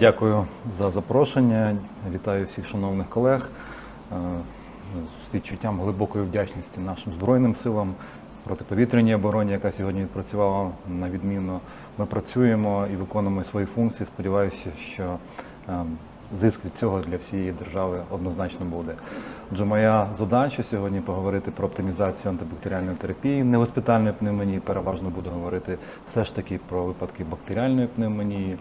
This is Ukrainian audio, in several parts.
Дякую за запрошення. Вітаю всіх шановних колег. Е, З відчуттям глибокої вдячності нашим Збройним силам, протиповітряній обороні, яка сьогодні відпрацювала на відмінно. Ми працюємо і виконуємо свої функції. Сподіваюся, що е, зиск від цього для всієї держави однозначно буде. Отже, моя задача сьогодні поговорити про оптимізацію антибактеріальної терапії, негоспітальної пневмонії. Переважно буду говорити все ж таки про випадки бактеріальної пневмонії.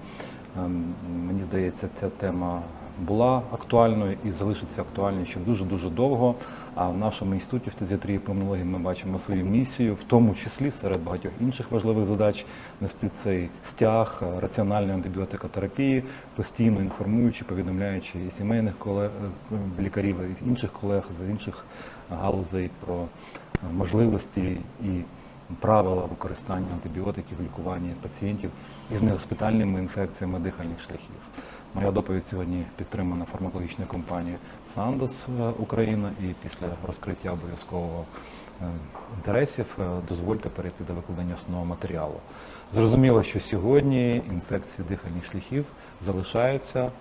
Ем, Мені здається, ця тема була актуальною і залишиться актуальною ще дуже дуже довго. А в нашому інституті фтизіатрії і ми бачимо свою місію, в тому числі серед багатьох інших важливих задач нести цей стяг раціональної антибіотикотерапії, постійно інформуючи, повідомляючи і сімейних колег е, лікарів, і інших колег з інших галузей про можливості і правила використання антибіотиків лікуванні пацієнтів із негоспітальними інфекціями дихальних шляхів. Моя доповідь сьогодні підтримана фармакологічною компанією Сандос е, Україна, і після розкриття обов'язкового е, інтересів е, дозвольте перейти до викладення основного матеріалу. Зрозуміло, що сьогодні інфекції дихальних шляхів залишаються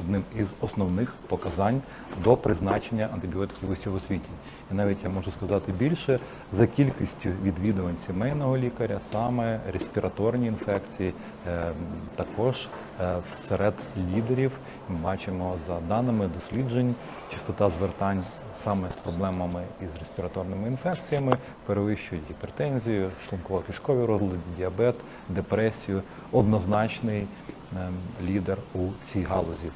одним із основних показань до призначення антибіотиків в усьому світі. І навіть я можу сказати більше за кількістю відвідувань сімейного лікаря, саме респіраторні інфекції, е, також е, серед лідерів ми бачимо за даними досліджень, частота звертань саме з проблемами із респіраторними інфекціями перевищують гіпертензію, шлунково-кишкові розлади, діабет, депресію, однозначний лідер у цій галузі.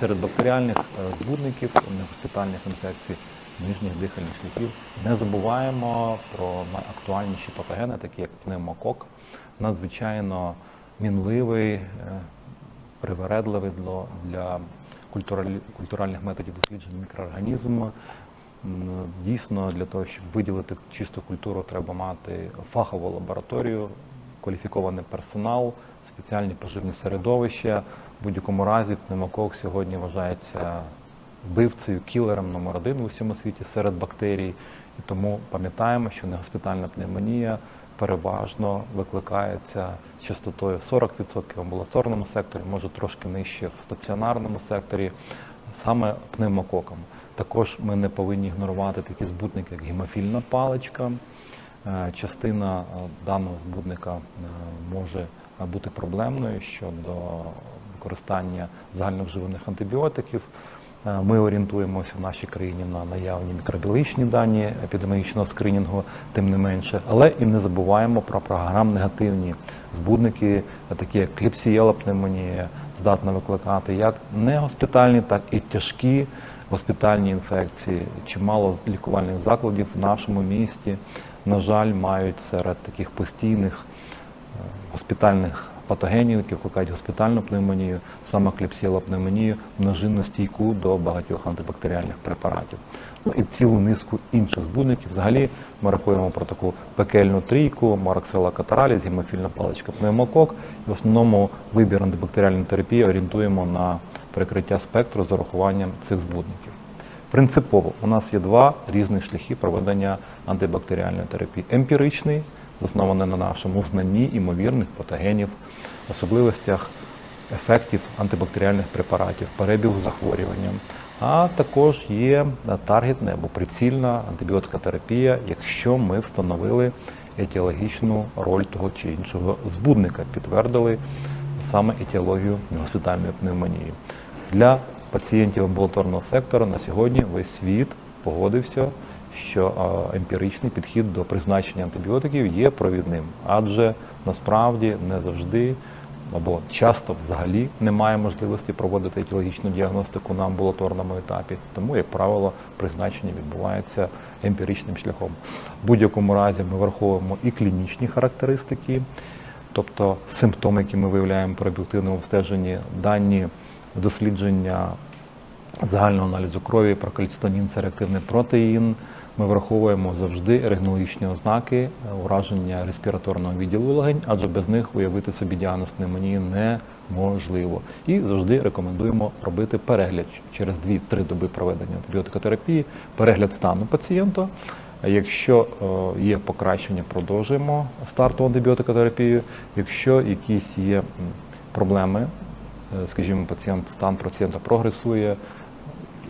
Серед бактеріальних е, збудників, негоспітальних інфекцій нижніх дихальних шляхів не забуваємо про найактуальніші патогени, такі як пневмокок, надзвичайно мінливий, е, привередливий для, культуральних методів досліджень мікроорганізму. Дійсно, для того, щоб виділити чисту культуру, треба мати фахову лабораторію, кваліфікований персонал, спеціальні поживні середовища. В будь-якому разі пневмокок сьогодні вважається вбивцею, кілером номер один в усьому світі серед бактерій. І тому пам'ятаємо, що негоспітальна пневмонія переважно викликається з частотою 40% в амбулаторному секторі, може трошки нижче в стаціонарному секторі, саме пневмококом. Також ми не повинні ігнорувати такі збутники, як гемофільна паличка. Е, Частина е, даного збудника е, може бути проблемною щодо використання загальновживаних антибіотиків. Ми орієнтуємося в нашій країні на наявні мікробіологічні дані епідеміологічного скринінгу, тим не менше, але і не забуваємо про програм-негативні збудники, е, такі як кліпсієла пневмонія, здатна викликати як негоспітальні, так і тяжкі госпітальні інфекції. Чимало лікувальних закладів в нашому місті, на жаль, мають серед таких постійних е, госпітальних патогенів, які викликають госпітальну пневмонію, саме кліпсіла пневмонію, множинно стійку до багатьох антибактеріальних препаратів. Ну і цілу низку інших збудників. Взагалі ми рахуємо про таку пекельну трійку, мораксила катараліз, гемофільна паличка пневмокок. І в основному вибір антибактеріальної терапії орієнтуємо на перекриття спектру з урахуванням цих збудників. Принципово у нас є два різних шляхи проведення антибактеріальної терапії. Емпіричний, заснований на нашому знанні імовірних патогенів, особливостях ефектів антибактеріальних препаратів, перебігу захворювання. А також є таргетна або прицільна антибіотикотерапія, якщо ми встановили етіологічну роль того чи іншого збудника, підтвердили саме етіологію госпітальної пневмонії. Для пацієнтів амбулаторного сектора на сьогодні весь світ погодився, що емпіричний підхід до призначення антибіотиків є провідним, адже насправді не завжди або часто взагалі немає можливості проводити етіологічну діагностику на амбулаторному етапі. Тому, як правило, призначення відбувається емпіричним шляхом. В будь-якому разі ми враховуємо і клінічні характеристики, тобто симптоми, які ми виявляємо при об'єктивному обстеженні, дані дослідження загального аналізу крові, прокальцитонін це реактивний протеїн. Ми враховуємо завжди рентгенологічні ознаки е, ураження респіраторного відділу легень, адже без них уявити собі діагноз пневмонії неможливо. І завжди рекомендуємо робити перегляд через 2-3 доби проведення антибіотикотерапії, перегляд стану пацієнта. Якщо е, є покращення, продовжуємо стартову антибіотикотерапію. Якщо якісь є проблеми скажімо, пацієнт стан пацієнта прогресує,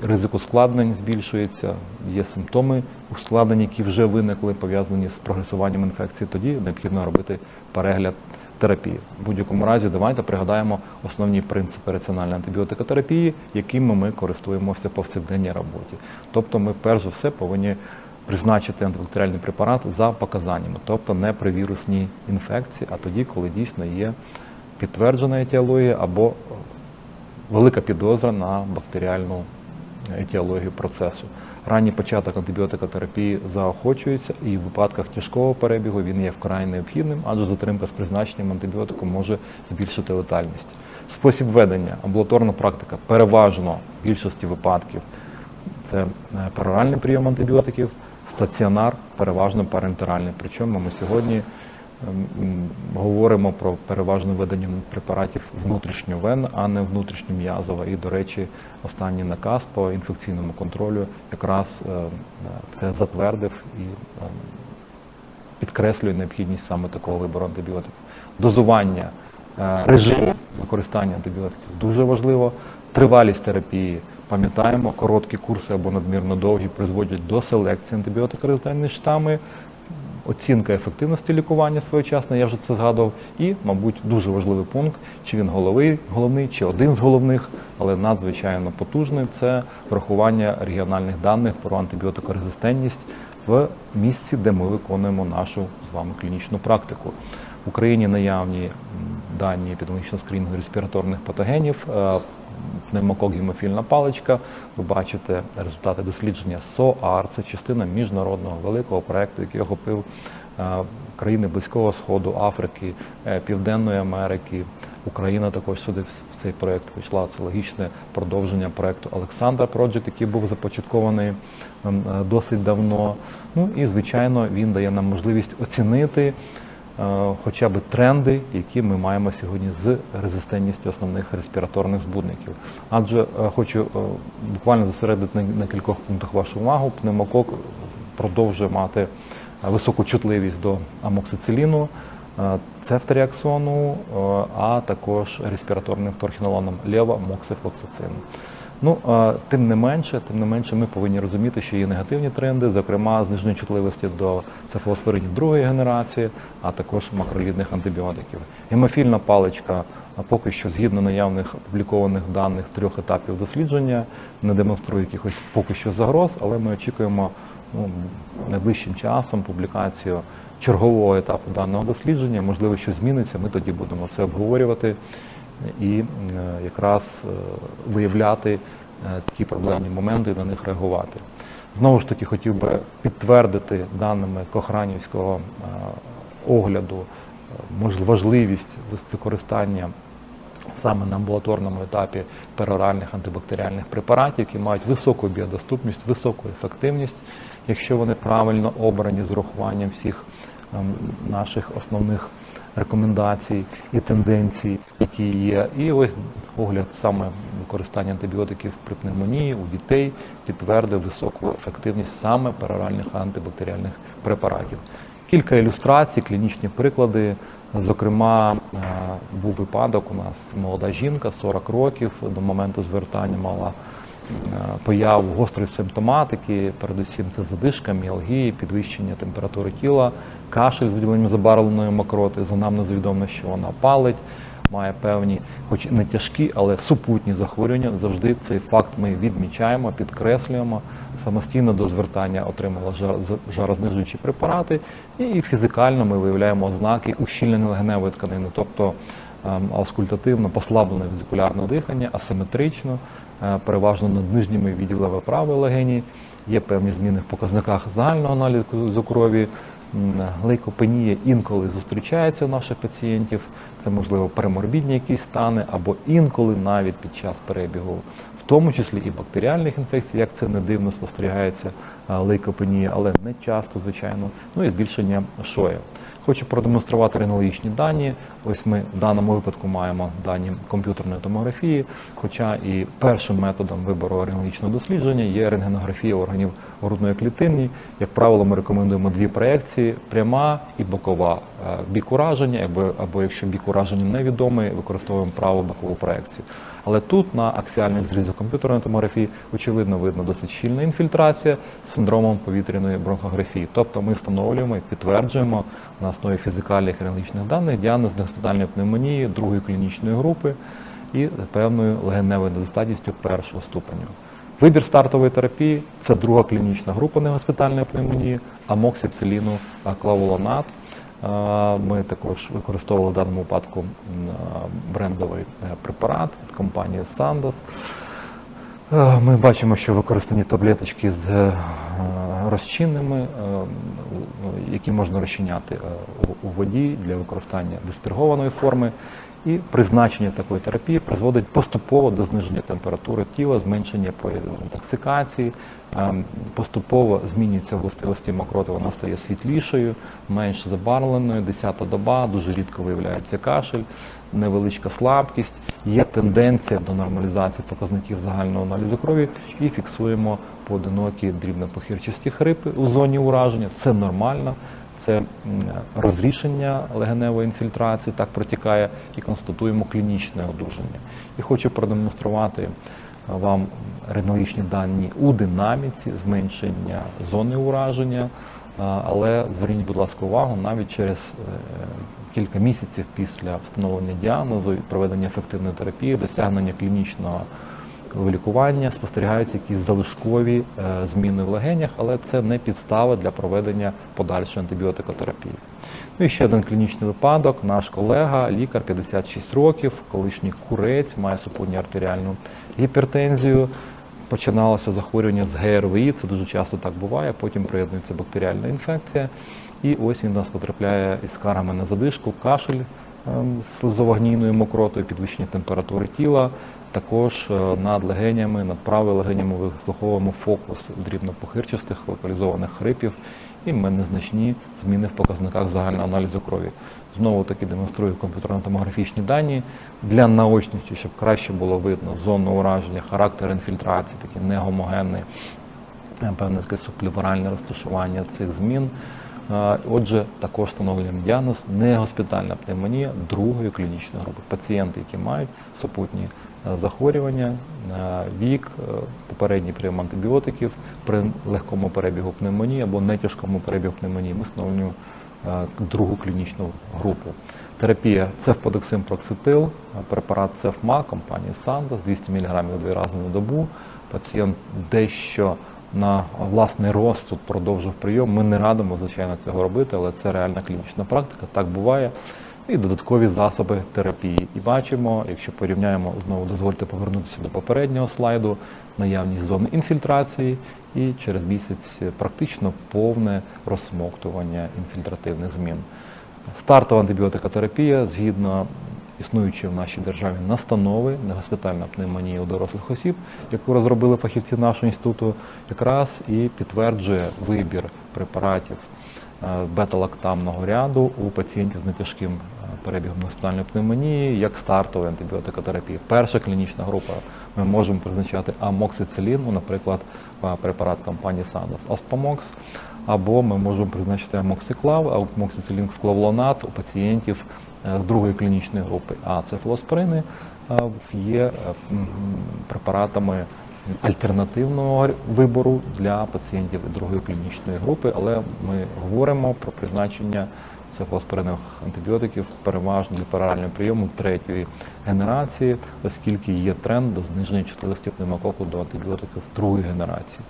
ризик ускладнень збільшується, є симптоми ускладнень, які вже виникли, пов'язані з прогресуванням інфекції, тоді необхідно робити перегляд терапії. В будь-якому разі давайте пригадаємо основні принципи раціональної антибіотикотерапії, якими ми користуємося в повсякденній роботі. Тобто ми перш за все повинні призначити антибактеріальний препарат за показаннями, тобто не при вірусній інфекції, а тоді, коли дійсно є підтверджена етіологія або велика підозра на бактеріальну етіологію процесу. Ранній початок антибіотикотерапії заохочується, і в випадках тяжкого перебігу він є вкрай необхідним, адже затримка з призначенням антибіотику може збільшити летальність. Спосіб ведення, амбулаторна практика переважно в більшості випадків це е, пероральний прийом антибіотиків, стаціонар, переважно парентеральний. Причому ми сьогодні говоримо про переважне ведення препаратів внутрішньовен, а не внутрішньом'язово. І, до речі, останній наказ по інфекційному контролю якраз е, е, це затвердив і е, підкреслює необхідність саме такого вибору антибіотиків. Дозування, е, режим використання антибіотиків дуже важливо. Тривалість терапії. Пам'ятаємо, короткі курси або надмірно довгі призводять до селекції антибіотикорезистентні штами, оцінка ефективності лікування своєчасна, я вже це згадував. І, мабуть, дуже важливий пункт, чи він головий, головний, чи один з головних, але надзвичайно потужний це врахування регіональних даних про антибіотикорезистентність в місці, де ми виконуємо нашу з вами клінічну практику. В Україні наявні дані епідеміологічного скринінгу респіраторних патогенів, е, пневмокок гемофільна паличка. Ви бачите результати дослідження СОАР. Це частина міжнародного великого проекту, який охопив е, країни Близького Сходу, Африки, е, Південної Америки. Україна також сюди в цей проект вийшла. Це логічне продовження проекту Олександр Project, який був започаткований ем, е, досить давно. Ну і звичайно він дає нам можливість оцінити хоча б тренди, які ми маємо сьогодні з резистентністю основних респіраторних збудників. Адже е, хочу е, буквально зосередити на, кількох пунктах вашу увагу. Пневмокок продовжує мати е, високу чутливість до амоксициліну, е, цефтріаксону, е, а також респіраторним вторхінолоном лева моксифлоксацин. Ну, е, тим не менше, тим не менше, ми повинні розуміти, що є негативні тренди, зокрема зниження чутливості до цефалоспоринів другої генерації, а також макролідних антибіотиків. Гемофільна паличка а поки що, згідно наявних опублікованих даних трьох етапів дослідження, не демонструє якихось поки що загроз, але ми очікуємо ну, найближчим часом публікацію чергового етапу даного дослідження. Можливо, що зміниться, ми тоді будемо це обговорювати і е, якраз е, виявляти е, такі проблемні моменти і на них реагувати. Знову ж таки, хотів би підтвердити даними Кохранівського огляду важливість використання саме на амбулаторному етапі пероральних антибактеріальних препаратів, які мають високу біодоступність, високу ефективність, якщо вони правильно обрані з урахуванням всіх ем, наших основних рекомендацій і тенденцій, які є. І ось огляд саме використання антибіотиків при пневмонії у дітей підтвердив високу ефективність саме пероральних антибактеріальних препаратів. Кілька ілюстрацій, клінічні приклади. Зокрема, е, був випадок у нас молода жінка, 40 років, до моменту звертання мала е, появу гострої симптоматики, передусім це задишка, міалгії, підвищення температури тіла, кашель з виділенням забарвленої мокроти. За нам відомо, що вона палить, має певні, хоч не тяжкі, але супутні захворювання. Завжди цей факт ми відмічаємо, підкреслюємо. Самостійно до звертання отримала жар- жарознижуючі препарати, і фізикально ми виявляємо ознаки ущільнення легеневої тканини, тобто ем, аускультативно послаблене везикулярне дихання, асиметрично, переважно над нижніми відділами правої легені. Є певні зміни в показниках загального аналізу крові. Глейкопенія інколи зустрічається у наших пацієнтів. Це можливо переморбідні якісь стани, або інколи навіть під час перебігу, в тому числі і бактеріальних інфекцій, як це не дивно спостерігається а, лейкопенія, але не часто, звичайно. Ну і збільшення шоя. Хочу продемонструвати рентгенологічні дані. Ось ми в даному випадку маємо дані комп'ютерної томографії, хоча і першим методом вибору рентгенологічного дослідження є рентгенографія органів грудної клітини. Як правило, ми рекомендуємо дві проекції: пряма і бокова. Е, Бік ураження, або, або якщо бік ураження невідомий, використовуємо праву бокову проекцію. Але тут на аксіальних зрізах комп'ютерної томографії очевидно видно досить щільна інфільтрація з синдромом повітряної бронхографії. Тобто ми встановлюємо і підтверджуємо на основі фізикальних і рентгенологічних даних діагноз госпітальної пневмонії другої клінічної групи і певною легеневою недостатністю першого ступеню. Вибір стартової терапії це друга клінічна група негоспітальної пневмонії, амоксициліну клавулонат. Ми також використовували в даному випадку брендовий е, препарат від компанії Sandoz. Е, Ми бачимо, що використані таблеточки з е, розчинними, які можна розчиняти у- воді для використання диспергованої форми. І призначення такої терапії призводить поступово до зниження температури тіла, зменшення інтоксикації, е, поступово змінюються властивості мокроти, вона стає світлішою, менш забарвленою, 10 доба, дуже рідко виявляється кашель, невеличка слабкість, є тенденція до нормалізації показників загального аналізу крові і фіксуємо поодинокі дрібнопохирчасті хрипи у зоні ураження. Це нормально. Це розрішення легеневої інфільтрації, так протікає, і констатуємо клінічне одужання. І хочу продемонструвати е, вам рентгенологічні дані у динаміці, зменшення зони ураження. Е, Але зверніть, будь ласка, увагу, навіть через е, кілька місяців після встановлення діагнозу і проведення ефективної терапії, досягнення клінічного лікування спостерігаються якісь залишкові е, зміни в легенях, але це не підстава для проведення подальшої антибіотикотерапії. Ну і ще один клінічний випадок. Наш колега, лікар 56 років, колишній курець, має супутню артеріальну гіпертензію. Починалося захворювання з ГРВІ, це дуже часто так буває, потім приєднується бактеріальна інфекція. І ось він до нас потрапляє із скаргами на задишку, кашель ем, з слизово-гнійною мокротою, підвищення температури тіла. Також е, над легенями, над правою легенями вислуховуємо фокус дрібнопохирчастих локалізованих хрипів і ми незначні зміни в показниках загального аналізу крові. Знову таки демонструю комп'ютерно-томографічні дані для наочності, щоб краще було видно зону ураження, характер інфільтрації, такі негомогенний, е, певне таке субплевральне розташування цих змін. Е, Отже, також встановлюємо діагноз негоспітальна пневмонія другої клінічної групи. Пацієнти, які мають супутні захворювання, е, вік, е, попередній прийом антибіотиків при легкому перебігу пневмонії або нетяжкому перебігу пневмонії, ми встановлюємо е, другу клінічну групу. Терапія цефподоксим прокситил, препарат Цефма компанії Sandoz, 200 мг дві рази на добу. Пацієнт дещо на власний розсуд продовжив прийом. Ми не радимо, звичайно, цього робити, але це реальна клінічна практика, так буває. І додаткові засоби терапії. І бачимо, якщо порівняємо, знову дозвольте повернутися до попереднього слайду, наявність зони інфільтрації і через місяць практично повне розсмоктування інфільтративних змін. Стартова антибіотикотерапія згідно існуючої в нашій державі настанови негоспітальна пневмонія у дорослих осіб, яку розробили фахівці нашого інституту, якраз і підтверджує вибір препаратів бета-лактамного ряду у пацієнтів з нетяжким е, перебігом госпітальної пневмонії як стартова антибіотикотерапія. Перша клінічна група ми можемо призначати амоксицилін, ну, наприклад, е, препарат компанії Sandoz Оспамокс, або ми можемо призначити амоксиклав, амоксицилін склавлонат у пацієнтів е, з другої клінічної групи. А цефалоспорини е, є е, препаратами альтернативного вибору для пацієнтів другої клінічної групи, але ми говоримо про призначення цефалоспоринових антибіотиків переважно для перорального прийому третьої генерації, оскільки є тренд до зниження чутливості пневмококу до антибіотиків другої генерації.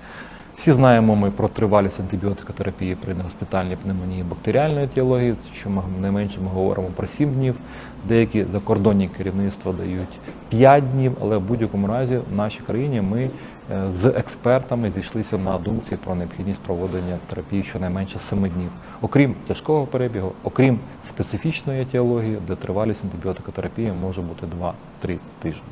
Всі знаємо ми про тривалість антибіотикотерапії при негоспітальній пневмонії бактеріальної етіології, що ми найменше ми говоримо про 7 днів. Деякі закордонні керівництва дають 5 днів, але в будь-якому разі в нашій країні ми е, з експертами зійшлися на думці про необхідність проведення терапії щонайменше 7 днів. Окрім тяжкого перебігу, окрім специфічної етіології, де тривалість антибіотикотерапії може бути 2-3 тижні.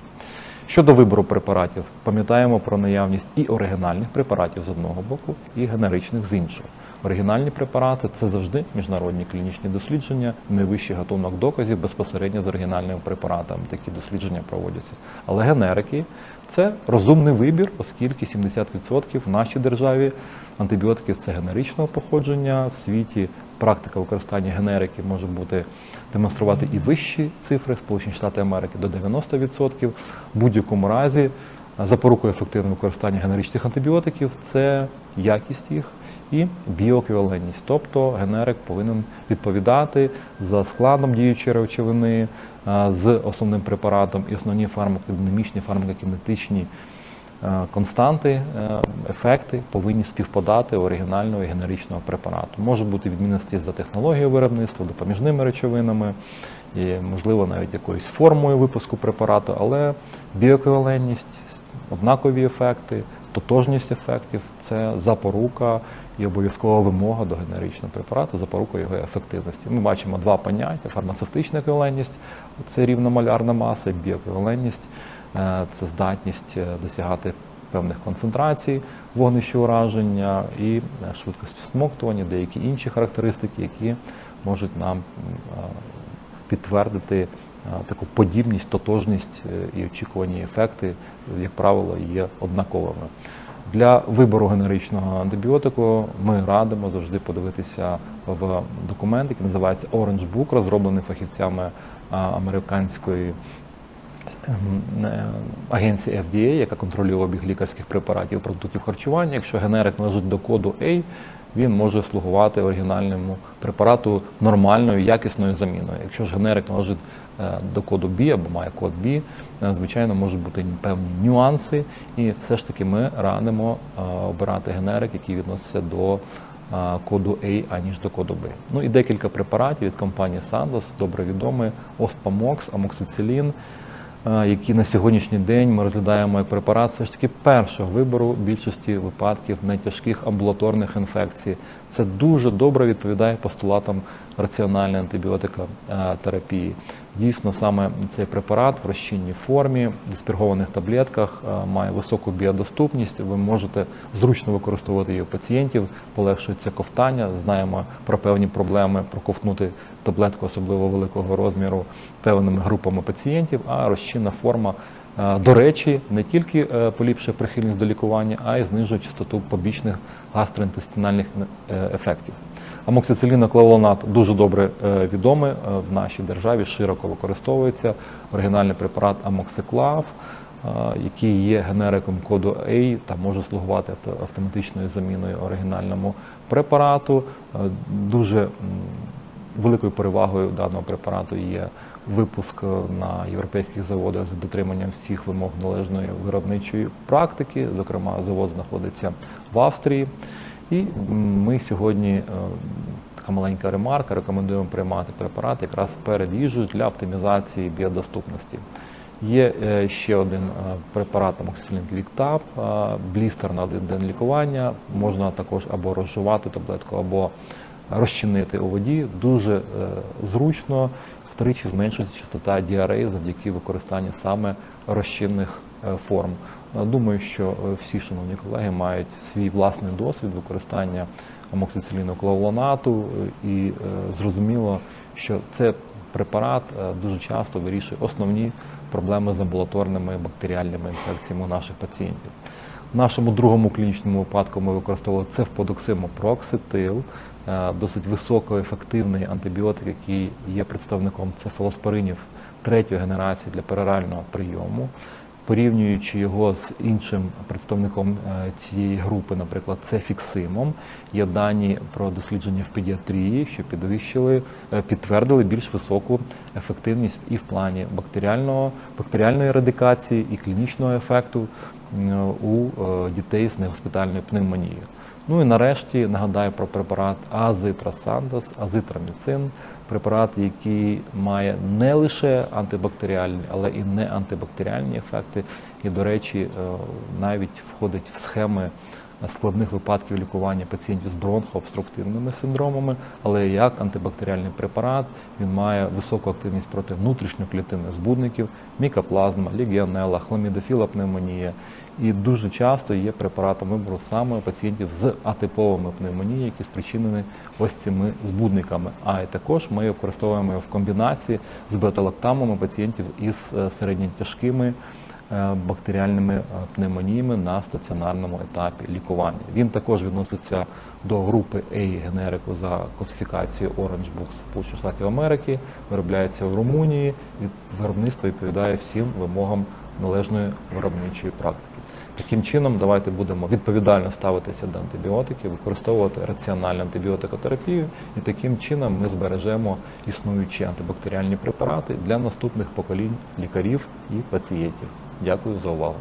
Щодо вибору препаратів, пам'ятаємо про наявність і оригінальних препаратів з одного боку, і генеричних з іншого. Оригінальні препарати це завжди міжнародні клінічні дослідження, найвищий гатунок доказів безпосередньо з оригінальними препаратами. Такі дослідження проводяться. Але генерики це розумний вибір, оскільки 70% в нашій державі антибіотиків це генеричного походження. В світі практика використання генерики може бути демонструвати і вищі цифри Сполучені Штати Америки до 90%. В будь-якому разі запорукою ефективного використання генеричних антибіотиків це якість їх і біоеквівалентність. Тобто генерик повинен відповідати за складом діючої речовини з основним препаратом і основні фармакодинамічні, фармакокінетичні е, константи, е, ефекти повинні співпадати оригінального і генеричного препарату. Може бути відмінності за технологією виробництва, допоміжними речовинами, і, можливо, навіть якоюсь формою випуску препарату, але біоеквівалентність, однакові ефекти, тотожність ефектів це запорука і обов'язкова вимога до генеричного препарату, запорука його ефективності. Ми бачимо два поняття: фармацевтична еквівалентність це рівномолярна маса, е, це здатність е, досягати певних концентрацій вогнища ураження і е, швидкості всмоктування, деякі інші характеристики, які можуть нам е, підтвердити е, таку подібність, тотожність е, і очікувані ефекти, як правило, є однаковими. Для вибору генеричного антибіотику ми радимо завжди подивитися в документ, який називається Orange Book, розроблений фахівцями американської е, агенції FDA, яка контролює обіг лікарських препаратів продуктів харчування. Якщо генерик належить до коду A, він може слугувати оригінальному препарату нормальною, якісною заміною. Якщо ж генерик належить е, до коду B або має код B, е, звичайно, можуть бути певні нюанси, і все ж таки ми радимо е, обирати генерик, який відноситься до коду A, аніж до коду B. Ну і декілька препаратів від компанії Sandoz, добре відомі, Оспамокс, Амоксицилін, які на сьогоднішній день ми розглядаємо як препарат все ж таки першого вибору більшості випадків найтяжких амбулаторних інфекцій. Це дуже добре відповідає постулатам раціональної антибіотикотерапії. Дійсно, саме цей препарат в розчинній формі, в диспергованих таблетках е, має високу біодоступність. Ви можете зручно використовувати її у пацієнтів, полегшується ковтання. Знаємо про певні проблеми проковтнути таблетку, особливо великого розміру, певними групами пацієнтів. А розчинна форма, е, до речі, не тільки е, поліпшує прихильність до лікування, а й знижує частоту побічних гастроінтестинальних е, ефектів. Амоксициліноклаволонат дуже добре е, відомий е, в нашій державі, широко використовується. Оригінальний препарат Амоксиклав, е, який є генериком коду A та може слугувати авто- автоматичною заміною оригінальному препарату. Дуже великою перевагою даного препарату є випуск на європейських заводах з дотриманням всіх вимог належної виробничої практики. Зокрема, завод знаходиться в Австрії. І ми сьогодні, е, така маленька ремарка, рекомендуємо приймати препарат якраз перед їжею для оптимізації біодоступності. Є е, ще один е, препарат амоксицилін Квіктап, е, блістер на один день лікування. Можна також або розживати таблетку, або розчинити у воді. Дуже зручно втричі зменшується частота діареї завдяки використанню саме розчинних форм. Е, Думаю, що е, всі шановні колеги мають свій власний досвід використання амоксициліну клавулонату е, і зрозуміло, що це препарат дуже часто вирішує основні проблеми з амбулаторними бактеріальними інфекціями у наших пацієнтів. В нашому другому клінічному випадку ми використовували цефподоксимопрокситил, досить високоефективний антибіотик, який є представником цефалоспоринів третьої генерації для перорального прийому. Порівнюючи його з іншим представником е, цієї групи, наприклад, цефіксимом, є дані про дослідження в педіатрії, що підвищили, е, підтвердили більш високу ефективність і в плані бактеріального, бактеріальної радикації і клінічного ефекту у е, дітей з негоспітальною пневмонією. Ну і нарешті нагадаю про препарат Азитрасандас, азитроміцин, препарат, який має не лише антибактеріальні, але і не антибактеріальні ефекти. І, до речі, е, навіть входить в схеми складних випадків лікування пацієнтів з бронхообструктивними синдромами, але як антибактеріальний препарат він має високу активність проти внутрішньоклітинних збудників, мікоплазма, лігіонела, хламідофіла пневмонія. І дуже часто є препаратом вибору саме пацієнтів з атиповими пневмонією, які спричинені ось цими збудниками. А і також ми використовуємо в комбінації з бета-лактамом пацієнтів із е, середньотяжкими е, бактеріальними е, пневмоніями на стаціонарному етапі лікування. Він також відноситься до групи A генерику за класифікацією Orange Book Сполучених Штатів Америки, виробляється в Румунії, і виробництво відповідає всім вимогам належної виробничої практики. Таким чином, давайте будемо відповідально ставитися до антибіотиків, використовувати раціональну антибіотикотерапію, і таким чином ми збережемо існуючі антибактеріальні препарати для наступних поколінь лікарів і пацієнтів. Дякую за увагу.